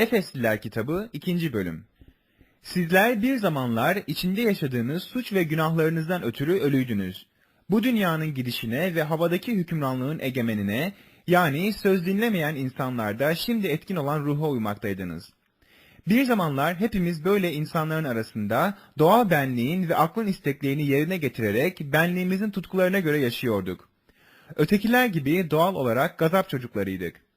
Efesliler kitabı 2. bölüm. Sizler bir zamanlar içinde yaşadığınız suç ve günahlarınızdan ötürü ölüydünüz. Bu dünyanın gidişine ve havadaki hükümranlığın egemenine, yani söz dinlemeyen insanlarda şimdi etkin olan ruha uymaktaydınız. Bir zamanlar hepimiz böyle insanların arasında doğal benliğin ve aklın isteklerini yerine getirerek benliğimizin tutkularına göre yaşıyorduk. Ötekiler gibi doğal olarak gazap çocuklarıydık.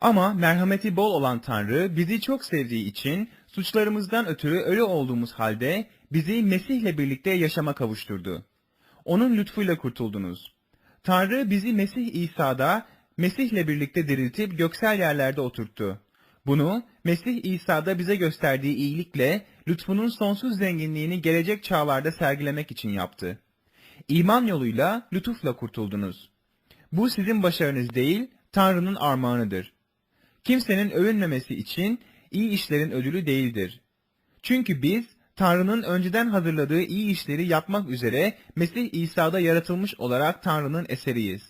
Ama merhameti bol olan Tanrı bizi çok sevdiği için suçlarımızdan ötürü ölü olduğumuz halde bizi Mesih'le birlikte yaşama kavuşturdu. Onun lütfuyla kurtuldunuz. Tanrı bizi Mesih İsa'da Mesih'le birlikte diriltip göksel yerlerde oturttu. Bunu Mesih İsa'da bize gösterdiği iyilikle lütfunun sonsuz zenginliğini gelecek çağlarda sergilemek için yaptı. İman yoluyla lütufla kurtuldunuz. Bu sizin başarınız değil, Tanrı'nın armağanıdır. Kimsenin övünmemesi için iyi işlerin ödülü değildir. Çünkü biz Tanrı'nın önceden hazırladığı iyi işleri yapmak üzere Mesih İsa'da yaratılmış olarak Tanrı'nın eseriyiz.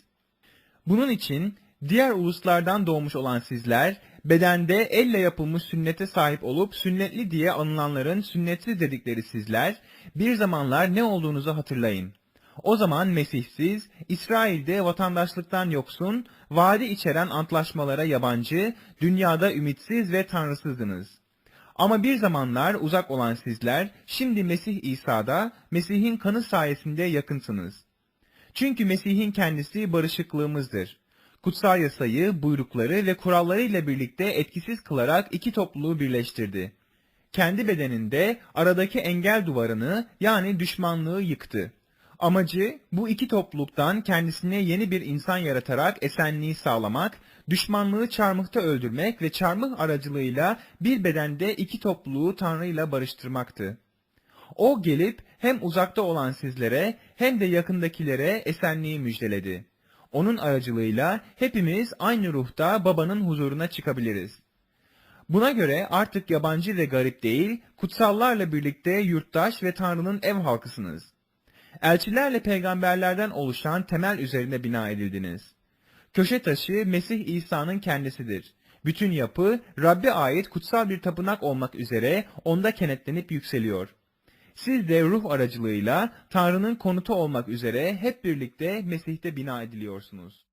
Bunun için diğer uluslardan doğmuş olan sizler bedende elle yapılmış sünnete sahip olup sünnetli diye anılanların sünnetsiz dedikleri sizler bir zamanlar ne olduğunuzu hatırlayın. O zaman Mesihsiz, İsrail'de vatandaşlıktan yoksun, vaadi içeren antlaşmalara yabancı, dünyada ümitsiz ve tanrısızdınız. Ama bir zamanlar uzak olan sizler, şimdi Mesih İsa'da, Mesih'in kanı sayesinde yakınsınız. Çünkü Mesih'in kendisi barışıklığımızdır. Kutsal yasayı, buyrukları ve kurallarıyla birlikte etkisiz kılarak iki topluluğu birleştirdi. Kendi bedeninde aradaki engel duvarını yani düşmanlığı yıktı. Amacı bu iki topluluktan kendisine yeni bir insan yaratarak esenliği sağlamak, düşmanlığı çarmıhta öldürmek ve çarmıh aracılığıyla bir bedende iki topluluğu Tanrı ile barıştırmaktı. O gelip hem uzakta olan sizlere hem de yakındakilere esenliği müjdeledi. Onun aracılığıyla hepimiz aynı ruhta babanın huzuruna çıkabiliriz. Buna göre artık yabancı ve garip değil, kutsallarla birlikte yurttaş ve Tanrı'nın ev halkısınız. Elçilerle peygamberlerden oluşan temel üzerine bina edildiniz. Köşe taşı Mesih İsa'nın kendisidir. Bütün yapı Rabbe ait kutsal bir tapınak olmak üzere onda kenetlenip yükseliyor. Siz de ruh aracılığıyla Tanrı'nın konutu olmak üzere hep birlikte Mesih'te bina ediliyorsunuz.